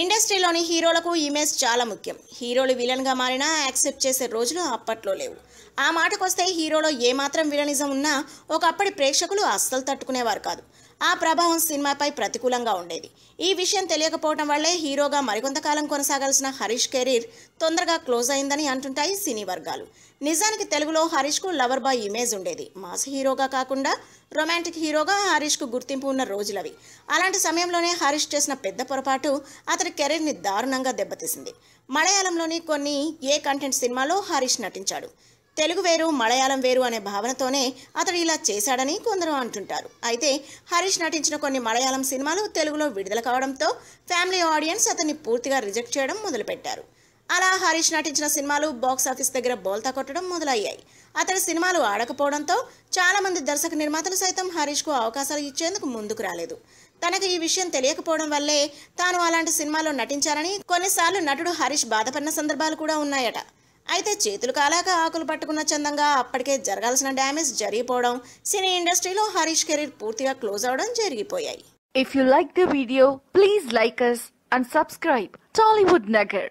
ఇండస్ట్రీలోని హీరోలకు ఇమేజ్ చాలా ముఖ్యం. హీరోలు విలన్గా మారినా యాక్సెప్ట్ చేసే రోజులు అప్పట్లో లేవు. ఆ మాటకొస్తే హీరోలో ఏమాత్రం విలనిజం ఉన్నా ఒకప్పటి ప్రేక్షకులు అస్సలు తట్టుకునేవారు కాదు. ఆ ప్రభావం సినిమాపై ప్రతికూలంగా ఉండేది. ఈ విషయం తెలియకపోవడం వల్లే హీరోగా మరికొంతకాలం కొనసాగాల్సిన హరీష్ కెరీర్ తొందరగా క్లోజ్ అయిందని అంటుంటాయి సినీ వర్గాలు. నిజానికి తెలుగులో హరీష్కు లవర్ బాయ్ ఇమేజ్ ఉండేది. మాస్ హీరోగా కాకుండా రొమాంటిక్ హీరోగా హరీష్కు గుర్తింపు ఉన్న రోజులవి. అలాంటి సమయంలోనే హరీష్ చేసిన పెద్ద పొరపాటు అతని కెరీర్ని దారుణంగా దెబ్బతీసింది. మలయాళంలోని కొన్ని ఏ కంటెంట్ సినిమాలో హరీష్ నటించాడు. తెలుగు వేరు మలయాళం వేరు అనే భావనతోనే అతడు ఇలా చేశాడని కొందరు అంటుంటారు. అయితే హరీష్ నటించిన కొన్ని మలయాళం సినిమాలు తెలుగులో విడుదల కావడంతో ఫ్యామిలీ ఆడియన్స్ అతన్ని పూర్తిగా రిజెక్ట్ చేయడం మొదలుపెట్టారు. అలా హరీష్ నటించిన సినిమాలు బాక్స్ ఆఫీస్ దగ్గర బోల్తా కొట్టడం మొదలయ్యాయి. అతడి సినిమాలు ఆడకపోవడంతో చాలామంది దర్శక నిర్మాతలు సైతం హరీష్కు అవకాశాలు ఇచ్చేందుకు ముందుకు రాలేదు. తనకు ఈ విషయం తెలియకపోవడం వల్లే తాను అలాంటి సినిమాలో నటించారని కొన్నిసార్లు నటుడు హరీష్ బాధపడిన సందర్భాలు కూడా ఉన్నాయట. అయితే చేతులు కాలాక ఆకులు పట్టుకున్న చందంగా అప్పటికే జరగాల్సిన డ్యామేజ్ జరిగిపోవడం సినీ ఇండస్ట్రీలో హరీష్ కెరీర్ పూర్తిగా క్లోజ్ అవడం జరిగిపోయాయి. If you like the video please like us and subscribe Tollywood Nagar